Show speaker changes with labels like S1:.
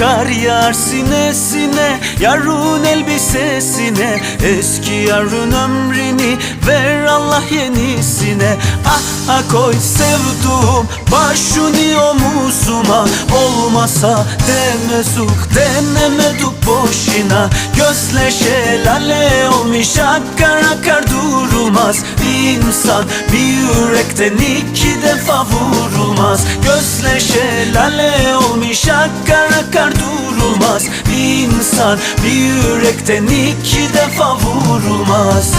S1: Kar yağar sinesine Yarın elbisesine. Eski yarın ömrünü Ver Allah yenisine. Ah ah koy sevduğum Başını omuzuma Olmasa demezuk Denemeduk boşuna. Gözle şelale olmuş Akar akar durulmaz İnsan bir yürekten iki defa vurulmaz Gözle şelale olmuş Akar akar durulmaz. İnsan bir yürekten iki defa vurulmaz